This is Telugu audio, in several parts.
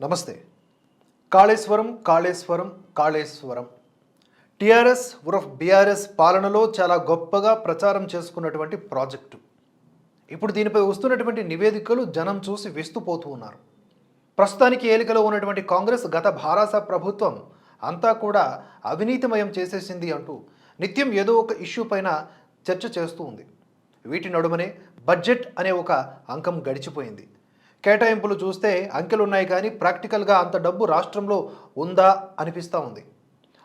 నమస్తే. కాళేశ్వరం కాళేశ్వరం కాళేశ్వరం. టీఆర్ఎస్ ఉరఫ్ బీఆర్ఎస్ పాలనలో చాలా గొప్పగా ప్రచారం చేసుకున్నటువంటి ప్రాజెక్టు. ఇప్పుడు దీనిపై వస్తున్నటువంటి నివేదికలు జనం చూసి విస్తుపోతూ ఉన్నారు. ప్రస్తుతానికి ఏలికలో ఉన్నటువంటి కాంగ్రెస్ గత భారాస ప్రభుత్వం అంతా కూడా అవినీతిమయం చేసేసింది అంటూ నిత్యం ఏదో ఒక ఇష్యూ పైన చర్చ చేస్తూ ఉంది. వీటి నడుమనే బడ్జెట్ అనే ఒక అంకం గడిచిపోయింది. కేటాయింపులు చూస్తే అంకెలు ఉన్నాయి కానీ ప్రాక్టికల్గా అంత డబ్బు రాష్ట్రంలో ఉందా అనిపిస్తూ ఉంది.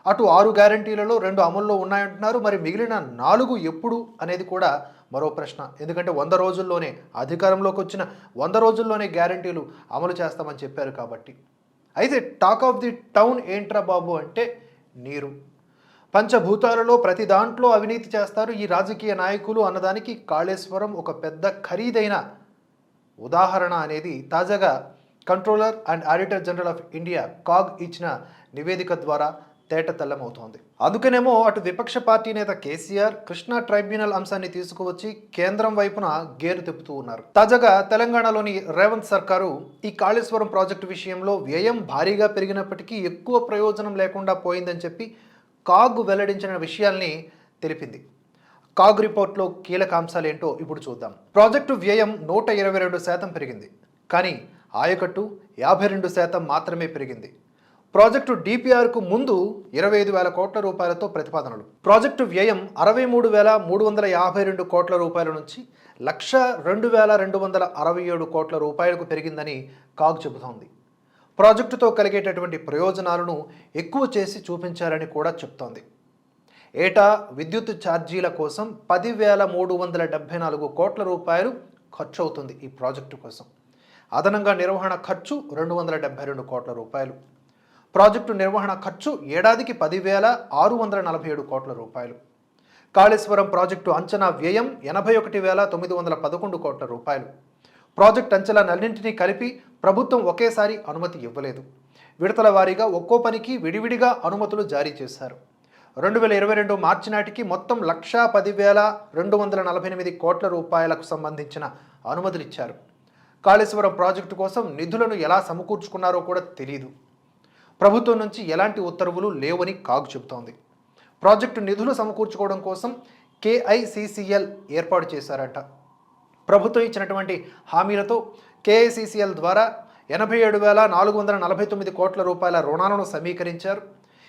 అటు ఆరు గ్యారంటీలలో రెండు అమల్లో ఉన్నాయంటున్నారు. మరి మిగిలిన నాలుగు ఎప్పుడు అనేది కూడా మరో ప్రశ్న. ఎందుకంటే వంద రోజుల్లోనే అధికారంలోకి వచ్చిన వంద రోజుల్లోనే గ్యారంటీలు అమలు చేస్తామని చెప్పారు కాబట్టి. అయితే టాక్ ఆఫ్ ది టౌన్ ఏంట్రా బాబు అంటే నీరు. పంచభూతాలలో ప్రతి దాంట్లో అవినీతి చేస్తారు. ఈ రాజకీయ నాయకులు అన్నదానికి కాళేశ్వరం ఒక పెద్ద ఖరీదైన ఉదాహరణ అనేది తాజాగా controller and auditor general of India CAG ఇచ్చిన నివేదిక ద్వారా తేటతెల్లమవుతోంది అందుకనేమో అటు విపక్ష పార్టీ నేత కేసీఆర్ కృష్ణా ట్రైబ్యునల్ అంశాన్ని తీసుకువచ్చి కేంద్రం వైపున గేరు తిప్పుతూ ఉన్నారు. తాజాగా తెలంగాణలోని రేవంత్ సర్కారు ఈ కాళేశ్వరం ప్రాజెక్టు విషయంలో వ్యయం భారీగా పెరిగినప్పటికీ ఎక్కువ ప్రయోజనం లేకుండా పోయిందని చెప్పి కాగ్ వెల్లడించిన విషయాల్ని తెలిపింది. కాగ్ రిపోర్ట్లో కీలక అంశాలు ఏంటో ఇప్పుడు చూద్దాం. ప్రాజెక్టు వ్యయం నూట ఇరవై రెండు శాతం పెరిగింది. కానీ ఆయకట్టు యాభై రెండు శాతం మాత్రమే పెరిగింది. ప్రాజెక్టు డిపిఆర్కు ముందు ఇరవై ఐదు వేల కోట్ల రూపాయలతో ప్రతిపాదనలు. ప్రాజెక్టు వ్యయం అరవై మూడు వేల మూడు వందల యాభై రెండు కోట్ల రూపాయల నుంచి లక్ష రెండు వేల రెండు వందల అరవై ఏడు కోట్ల రూపాయలకు పెరిగిందని కాగ్ చెబుతోంది. ప్రాజెక్టుతో కలిగేటటువంటి ప్రయోజనాలను ఎక్కువ చేసి చూపించారని కూడా చెప్తోంది. ఏటా విద్యుత్ ఛార్జీల కోసం పదివేల మూడు వందల డెబ్బై నాలుగు కోట్ల రూపాయలు ఖర్చు అవుతుంది ఈ ప్రాజెక్టు కోసం. అదనంగా నిర్వహణ ఖర్చు రెండు వందల డెబ్బై రెండు కోట్ల రూపాయలు. ప్రాజెక్టు నిర్వహణ ఖర్చు ఏడాదికి పదివేల ఆరు వందల నలభై ఏడు కోట్ల రూపాయలు. కాళేశ్వరం ప్రాజెక్టు అంచనా వ్యయం ఎనభై ఒకటి వేల తొమ్మిది వందల పదకొండు కోట్ల రూపాయలు. ప్రాజెక్ట్ అంచనాలన్నింటినీ కలిపి ప్రభుత్వం ఒకేసారి అనుమతి ఇవ్వలేదు. విడతల వారీగా ఒక్కో పనికి విడివిడిగా అనుమతులు జారీ చేశారు. రెండు వేల ఇరవై రెండు మార్చి నాటికి మొత్తం లక్షా పదివేల రెండు వందల నలభై ఎనిమిది కోట్ల రూపాయలకు సంబంధించిన అనుమతులు ఇచ్చారు. కాళేశ్వరం ప్రాజెక్టు కోసం నిధులను ఎలా సమకూర్చుకున్నారో కూడా తెలియదు ప్రభుత్వం నుంచి ఎలాంటి ఉత్తర్వులు లేవని కాగు చెబుతోంది. ప్రాజెక్టు నిధులు సమకూర్చుకోవడం కోసం కేఐసిసిఎల్ ఏర్పాటు చేశారట. ప్రభుత్వం ఇచ్చినటువంటి హామీలతో కేఐసిసిఎల్ ద్వారా ఎనభై ఏడు వేల నాలుగు వందల నలభై తొమ్మిది కోట్ల రూపాయల రుణాలను సమీకరించారు.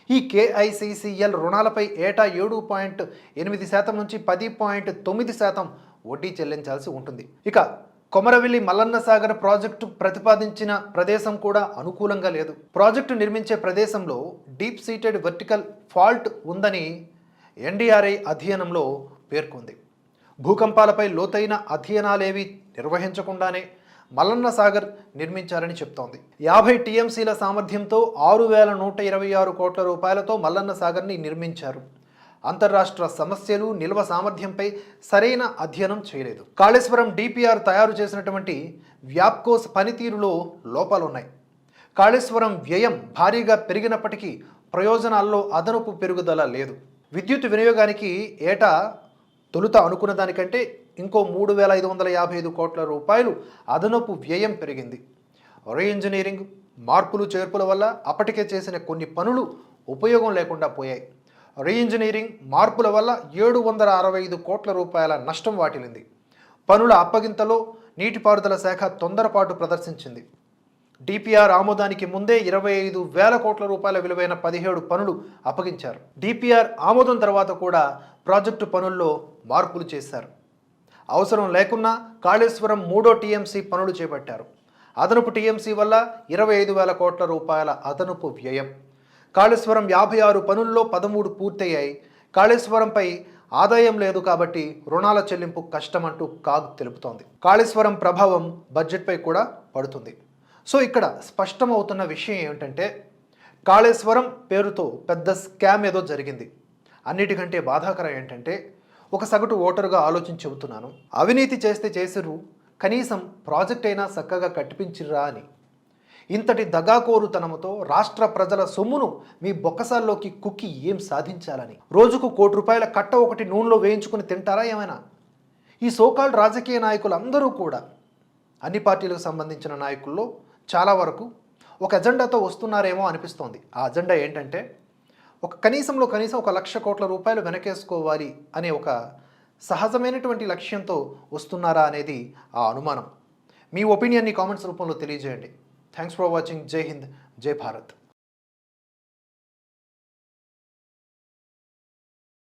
ఈ కేఐసిసిఎల్ రుణాలపై ఏటా ఏడు పాయింట్ ఎనిమిది శాతం నుంచి పది పాయింట్ తొమ్మిది శాతం వడ్డీ చెల్లించాల్సి ఉంటుంది. ఇక కొమరవెల్లి మల్లన్న సాగర్ ప్రాజెక్టు ప్రతిపాదించిన ప్రదేశం కూడా అనుకూలంగా లేదు. ప్రాజెక్టు నిర్మించే ప్రదేశంలో deep seated vertical fault NDRI NDRI అధ్యయనంలో పేర్కొంది. భూకంపాలపై లోతైన అధ్యయనాలేవి నిర్వహించకుండానే మల్లన్న సాగర్ నిర్మించారని చెప్తోంది. యాభై టీఎంసీల సామర్థ్యంతో ఆరు వేల నూట ఇరవై ఆరు కోట్ల రూపాయలతో మల్లన్న సాగర్ని నిర్మించారు. అంతర్రాష్ట్ర సమస్యలు నిల్వ సామర్థ్యంపై సరైన అధ్యయనం చేయలేదు. కాళేశ్వరం డిపిఆర్ తయారు చేసినటువంటి వ్యాప్కోస్ పనితీరులో లోపాలున్నాయి. కాళేశ్వరం వ్యయం భారీగా పెరిగినప్పటికీ ప్రయోజనాల్లో అదనపు పెరుగుదల లేదు. విద్యుత్ వినియోగానికి ఏటా తొలుత అనుకున్న దానికంటే ఇంకో మూడు వేల ఐదు వందల యాభై ఐదు కోట్ల రూపాయలు అదనపు వ్యయం పెరిగింది. రీఇంజనీరింగ్ మార్పులు చేర్పుల వల్ల అప్పటికే చేసిన కొన్ని పనులు ఉపయోగం లేకుండా పోయాయి. రీఇంజనీరింగ్ మార్పుల వల్ల ఏడు వందల అరవై ఐదు కోట్ల రూపాయల నష్టం వాటిల్లింది. పనుల అప్పగింతలో నీటిపారుదల శాఖ తొందరపాటు ప్రదర్శించింది. డిపిఆర్ ఆమోదానికి ముందే ఇరవై ఐదు వేల కోట్ల రూపాయల విలువైన పదిహేడు పనులు అప్పగించారు. డిపిఆర్ ఆమోదం తర్వాత కూడా ప్రాజెక్టు పనుల్లో మార్పులు చేశారు. అవసరం లేకున్నా కాళేశ్వరం మూడో టీఎంసీ పనులు చేపట్టారు. అదనపు టీఎంసీ వల్ల ఇరవై ఐదు వేల కోట్ల రూపాయల అదనపు వ్యయం. కాళేశ్వరం యాభై ఆరు పనుల్లో పదమూడు పూర్తయ్యాయి. కాళేశ్వరంపై ఆదాయం లేదు కాబట్టి రుణాల చెల్లింపు కష్టమంటూ కాగ్ తెలుపుతోంది. కాళేశ్వరం ప్రభావం బడ్జెట్పై కూడా పడుతుంది. సో ఇక్కడ స్పష్టమవుతున్న విషయం ఏమిటంటే కాళేశ్వరం పేరుతో పెద్ద స్కామ్ ఏదో జరిగింది. అన్నిటికంటే బాధాకరం ఏంటంటే ఒక సగటు ఓటరుగా ఆలోచించి చెబుతున్నాను. అవినీతి చేస్తే చేసిర్రు కనీసం ప్రాజెక్ట్ అయినా చక్కగా కట్టిపించిర్రా అని. ఇంతటి దగాకోరుతనంతో రాష్ట్ర ప్రజల సొమ్మును మీ బొక్కసాల్లోకి కుక్కి ఏం సాధించాలని? రోజుకు కోటి రూపాయల కట్ట ఒకటి నూనెలో వేయించుకుని తింటారా ఏమైనా? ఈ సోకాల్ రాజకీయ నాయకులందరూ కూడా అన్ని పార్టీలకు సంబంధించిన నాయకుల్లో చాలా వరకు ఒక ఎజెండాతో వస్తున్నారేమో అనిపిస్తోంది. ఆ అజెండా ఏంటంటే ఒక కనీసంలో కనీసం ఒక లక్ష కోట్ల రూపాయలు వెనకేసుకోవాలి అనే ఒక సహజమైనటువంటి లక్ష్యంతో వస్తున్నారా అనేది ఆ అనుమానం. మీ ఒపీనియన్ని కామెంట్స్ రూపంలో తెలియజేయండి. థ్యాంక్స్ ఫర్ వాచింగ్ జై హింద్ జై భారత్